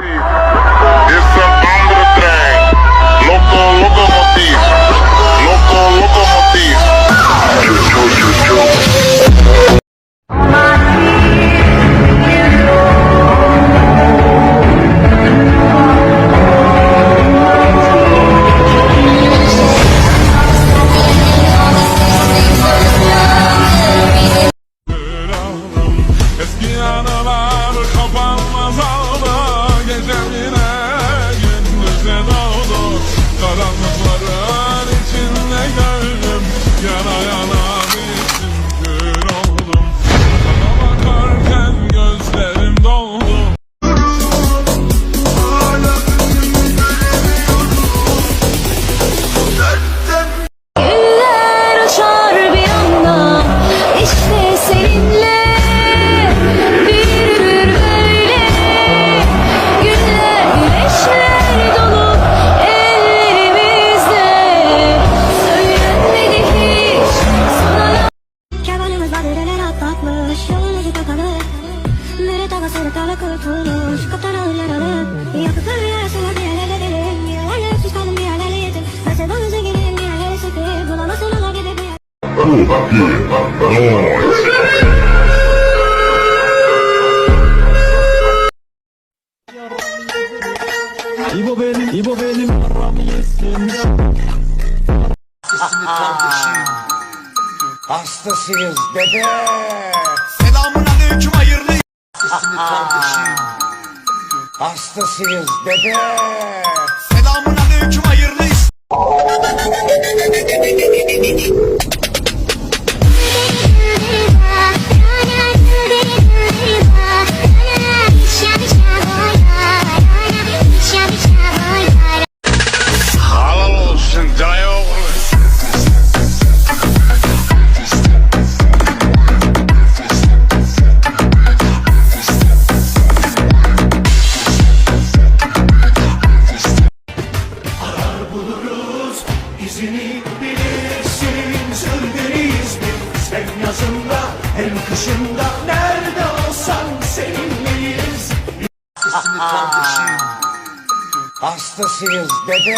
E... Kaptan bir Bir öksüz kaldım bir yetim bir yerlere sıkı Bulamazsın ola gibi bir yer İbo benim, İbo benim. Hastasıyız dede. Hastasıyız dede. Selamun bilirsin, sürgünüz biz. Hem yazında hem kışında nerede olsan seninleyiz. Hastasıyız dede.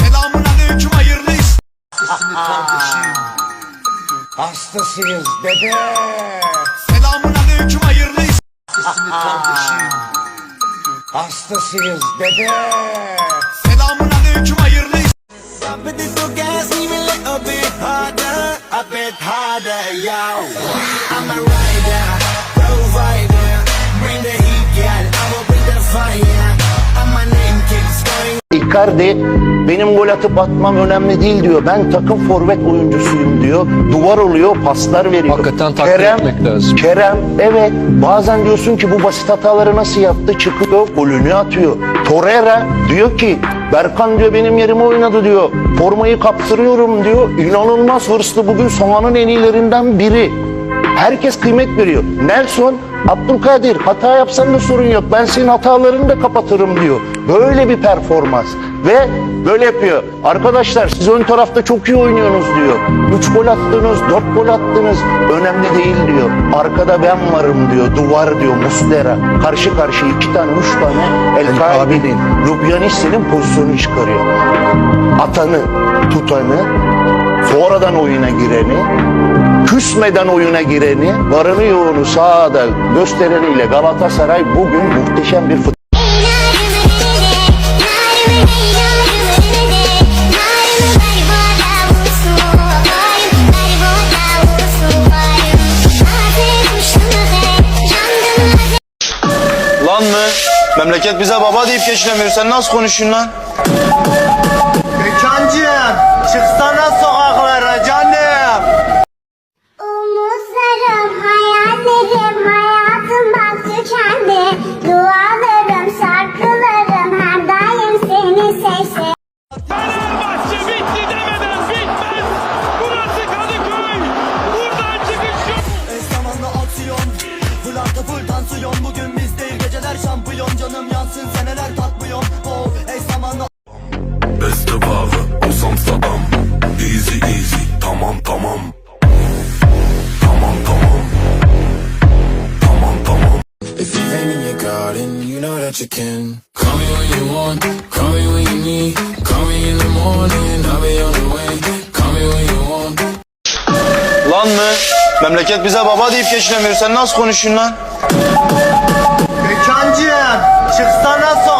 Selamun aleyküm hayırlı iş- Hastasıyız dede. Selamun aleyküm hayırlı Hastasıyız dede. Icardi benim gol atıp atmam önemli değil diyor. Ben takım forvet oyuncusuyum diyor. Duvar oluyor, paslar veriyor. Hakikaten takdir etmek lazım. Kerem evet bazen diyorsun ki bu basit hataları nasıl yaptı? Çıkıyor, golünü atıyor. Torreira diyor ki Berkan diyor benim yerime oynadı diyor. Formayı kaptırıyorum diyor. İnanılmaz hırslı bugün sahanın en iyilerinden biri. Herkes kıymet veriyor. Nelson, Abdülkadir hata yapsan da sorun yok. Ben senin hatalarını da kapatırım diyor. Böyle bir performans. Ve böyle yapıyor. Arkadaşlar siz ön tarafta çok iyi oynuyorsunuz diyor. 3 gol attınız, 4 gol attınız. Önemli değil diyor. Arkada ben varım diyor. Duvar diyor. Mustera. Karşı karşıya iki tane, üç tane El Kabe'nin, Lubyanist'in pozisyonu çıkarıyor. Atanı, tutanı, sonradan oyuna gireni, küsmeden oyuna gireni, varını yoğunu sahada göstereniyle Galatasaray bugün muhteşem bir futbol Lan mı? Memleket bize baba deyip geçinemiyor. Sen nasıl konuşuyorsun lan? Gökhan'cığım çıksana tansiyon. Full artı full tansiyon. Bugün biz değil geceler şampiyon. Canım yansın seneler tatmıyon Oh ey zamanda Beste bağlı Osam Saddam Easy easy tamam tamam. Tamam tamam. If you ain't in your garden, you know that you can. Memleket bize baba deyip geçinemiyor. Sen nasıl konuşuyorsun lan? Mekancığım çıksana so